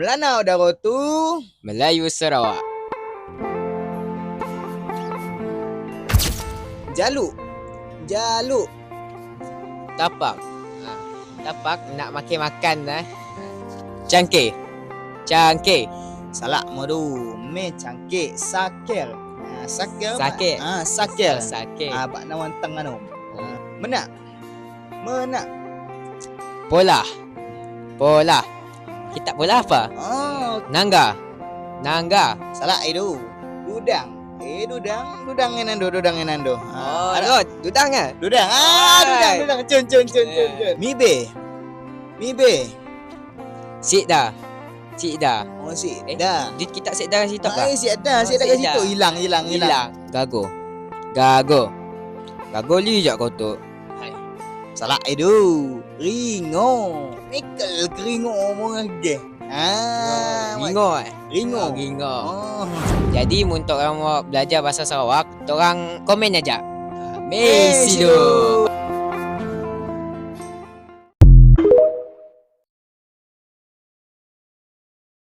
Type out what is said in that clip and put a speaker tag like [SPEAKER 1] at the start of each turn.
[SPEAKER 1] Melanau daro tu.
[SPEAKER 2] Melayu Sarawak.
[SPEAKER 1] Jaluk. Jaluk.
[SPEAKER 2] Tapak. Ha. Tapak nak makan makan dah. Cangkir. Cangkir.
[SPEAKER 1] Salah modu. Me cangkik sakir. Ha, sakir.
[SPEAKER 2] Sakir.
[SPEAKER 1] Ha, sakir.
[SPEAKER 2] Sakit.
[SPEAKER 1] Ha, bak nawan tengah anu. Ha, menak. Menak.
[SPEAKER 2] Pola. Pola. Kitab pola apa?
[SPEAKER 1] Oh,
[SPEAKER 2] Nangga. Nangga.
[SPEAKER 1] salah itu. Dudang. Eh, dudang. Dudang enando, dudang enando.
[SPEAKER 2] Oh,
[SPEAKER 1] ada.
[SPEAKER 2] dudang ah.
[SPEAKER 1] Dudang. Ah, dudang,
[SPEAKER 2] Hai.
[SPEAKER 1] dudang. Cun, cun, cun, cun,
[SPEAKER 2] Eh.
[SPEAKER 1] cun. Mibe. Mibe.
[SPEAKER 2] Sik dah. Sik dah.
[SPEAKER 1] Oh, si.
[SPEAKER 2] Eh,
[SPEAKER 1] Dah.
[SPEAKER 2] Di kitab sik dah situ
[SPEAKER 1] Ah,
[SPEAKER 2] kah?
[SPEAKER 1] eh, si ada, si
[SPEAKER 2] Oh,
[SPEAKER 1] ada
[SPEAKER 2] si
[SPEAKER 1] kat situ. Hilang, hilang, hilang.
[SPEAKER 2] Gago. Gago. Gago li je kau tu.
[SPEAKER 1] Salah itu. Ringo. Mikel ke ringo omong lagi. Ah,
[SPEAKER 2] Ringo eh.
[SPEAKER 1] Ringo.
[SPEAKER 2] Oh, Ringo.
[SPEAKER 1] Oh.
[SPEAKER 2] Jadi untuk orang belajar bahasa Sarawak, orang komen aja.
[SPEAKER 1] Tu.
[SPEAKER 2] tu.